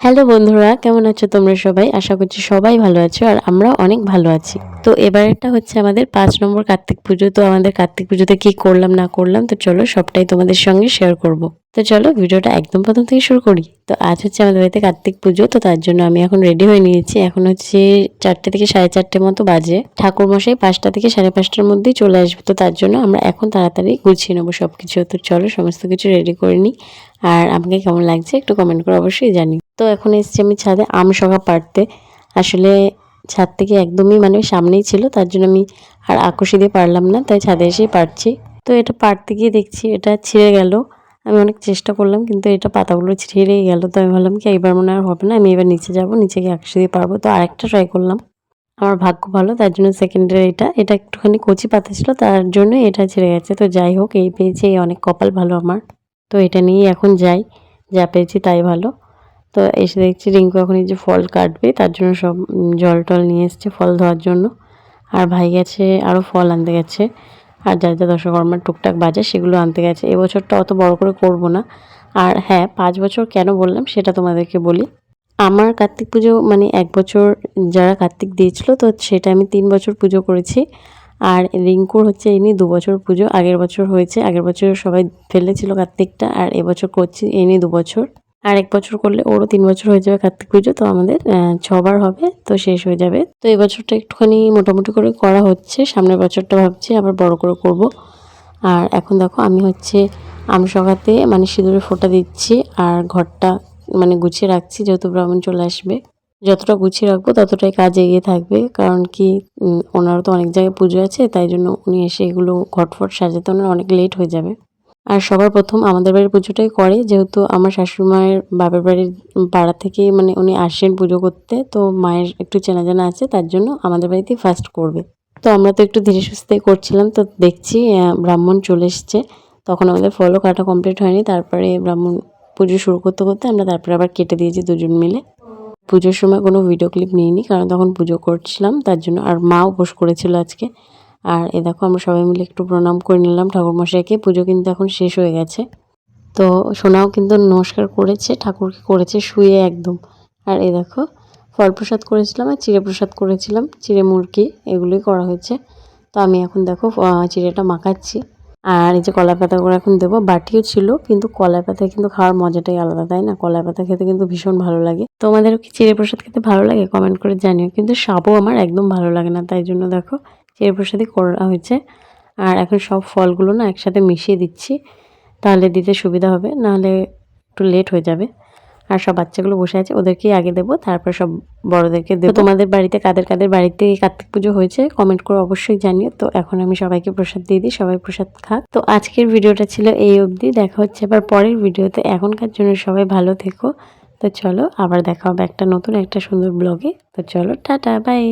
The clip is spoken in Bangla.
হ্যালো বন্ধুরা, কেমন আছো তোমরা সবাই? আশা করছি সবাই ভালো আছো আর আমরা অনেক ভালো আছি। তো এবারেরটা হচ্ছে আমাদের পাঁচ নম্বর কার্তিক পুজো। তো আমাদের কার্তিক পুজোতে কি করলাম, না করলাম, তো চলো সবটাই তোমাদের সঙ্গে শেয়ার করব। তো চলো ভিডিওটা একদম প্রথম থেকে শুরু করি। তো আজ হচ্ছে আমাদের বাড়িতে কার্তিক পুজো, তো তার জন্য আমি এখন রেডি হয়ে নিয়েছি। এখন হচ্ছে চারটে থেকে সাড়ে চারটে মতো বাজে। ঠাকুর মশাই পাঁচটা থেকে সাড়ে পাঁচটার মধ্যেই চলে আসবে, তো তার জন্য আমরা এখন তাড়াতাড়ি গুছিয়ে নেব সব কিছু তো চলো সমস্ত কিছু রেডি করে নিই। আর আমাকে কেমন লাগছে একটু কমেন্ট করে অবশ্যই জানি তো এখন এসেছি আমি ছাদে আম শখা পাড়তে। আসলে ছাদ থেকে একদমই মানে সামনেই ছিল, তার জন্য আমি আর আকর্ষি দিয়ে পারলাম না, তাই ছাদে এসেই পারছি তো এটা পারতে গিয়ে দেখছি এটা ছিঁড়ে গেল। আমি অনেক চেষ্টা করলাম, কিন্তু এটা পাতাগুলো ছিঁড়েই গেল। তো আমি ভাবলাম কি এবার মনে আর হবে না, আমি এবার নিচে যাব, নিচে গিয়ে আকর্ষি দিয়ে পারব তো আরেকটা ট্রাই করলাম। আমার ভাগ্য ভালো, তার জন্য সেকেন্ডের এটা। এটা একটুখানি কচি পাতা ছিল, তার জন্য এটা ছিঁড়ে গেছে। তো যাই হোক, এই পেয়েছি অনেক কপাল ভালো আমার। তো এটা নিয়ে এখন যাই, যা পেয়েছি তাই ভালো। তো এসে দেখছি রিঙ্কু এখন এই যে ফল কাটবে, তার জন্য সব জল টল নিয়ে এসছে ফল ধোয়ার জন্য। আর ভাই গেছে আরও ফল আনতে গেছে। আর যা যা দশকর্মার টুকটাক বাজে সেগুলো আনতে গেছে। এবছরটা অত বড় করে করব না। আর হ্যাঁ পাঁচ বছর কেন বললাম, সেটা তোমাদেরকে বলি। আমার কার্তিক পুজো মানে এক বছর যারা কার্তিক দিয়েছিল, তো সেটা আমি তিন বছর পুজো করেছি। আর রিঙ্কুর হচ্ছে এমনি দু বছর পুজো। আগের বছর হয়েছে, আগের বছর সবাই ফেলেছিল কার্তিকটা, আর এবছর করছি এমনি দু বছর। আর এক বছর করলে ওরও তিন বছর হয়ে যাবে কার্তিক পুজো, তো আমাদের ছবার হবে, তো শেষ হয়ে যাবে। তো এই বছরটা একটুখানি মোটামুটি করে করা হচ্ছে, সামনের বছরটা ভাবছি আবার বড় করে করব। আর এখন দেখো আমি হচ্ছে আম সকাতে মানে সিঁদুরে ফোঁটা দিচ্ছি, আর ঘরটা মানে গুছিয়ে রাখছি যেহেতু ব্রাহ্মণ চলে আসবে। যতটা গুছিয়ে রাখব ততটাই কাজ এগিয়ে থাকবে, কারণ কি ওনারও তো অনেক জায়গায় পুজো আছে, তাই জন্য উনি এসে এগুলো ঘটফট সাজাতে ওনার অনেক লেট হয়ে যাবে। আর সবার প্রথম আমাদের বাড়ির পুজোটাই করে, যেহেতু আমার মায়ের বাবার বাড়ির পাড়া থেকে মানে উনি আসেন পুজো করতে, তো মায়ের একটু চেনা জানা আছে, তার জন্য আমাদের বাড়িতেই ফার্স্ট করবে। তো আমরা তো একটু ধীরে সুস্থে করছিলাম, তো দেখছি ব্রাহ্মণ চলে এসছে। তখন আমাদের ফলও কাটা কমপ্লিট হয়নি, তারপরে ব্রাহ্মণ পুজো শুরু করতে করতে আমরা তারপরে আবার কেটে দিয়েছি দুজন মিলে। পুজোর সময় কোনো ভিডিও ক্লিপ নিইনি, কারণ তখন পুজো করছিলাম, তার জন্য আর মা উপোস করেছিল আজকে। আর এ দেখো, আমরা সবাই মিলে একটু প্রণাম করে নিলাম। ঠাকুরমশাইকে পুজো কিন্তু এখন শেষ হয়ে গেছে। তো সোনাও কিন্তু নমস্কার করেছে ঠাকুরকে করেছে, শুয়ে একদম। আর এ দেখো ফল প্রসাদ করেছিলাম আর চিড়ে প্রসাদ করেছিলাম, চিড়ে মুরগি, এগুলোই করা হয়েছে। তো আমি এখন দেখো চিড়েটা মাখাচ্ছি। আর এই যে কলা পাতা করে এখন দেবো, বাটিও ছিল, কিন্তু কলা পাতা কিন্তু খাওয়ার মজাটাই আলাদা, তাই না? কলা পাতা খেতে কিন্তু ভীষণ ভালো লাগে। তোমাদেরও কি চিড়ে প্রসাদ খেতে ভালো লাগে? কমেন্ট করে জানিও। কিন্তু সাপও আমার একদম ভালো লাগে না, তাই জন্য দেখো চিড়ে প্রসাদই করা হয়েছে। আর এখন সব ফলগুলো না একসাথে মিশিয়ে দিচ্ছি। তাহলে দিতে সুবিধা হবে, নাহলে একটু লেট হয়ে যাবে। আর সব বাচ্চাগুলো বসে আছে, ওদেরকেই আগে দেবো, তারপর সব বড়দেরকে দেবো। তোমাদের বাড়িতে কাদের কাদের বাড়িতে কার্তিক পুজো হয়েছে কমেন্ট করে অবশ্যই জানিও। তো এখন আমি সবাইকে প্রসাদ দিয়ে দিই, সবাই প্রসাদ খাক। তো আজকের ভিডিওটা ছিল এই অবধি, দেখা হচ্ছে আবার পরের ভিডিওতে। এখনকার জন্য সবাই ভালো থেকো। তো চলো আবার দেখা হবে একটা নতুন, একটা সুন্দর ব্লগে তো চলো, টাটা বাই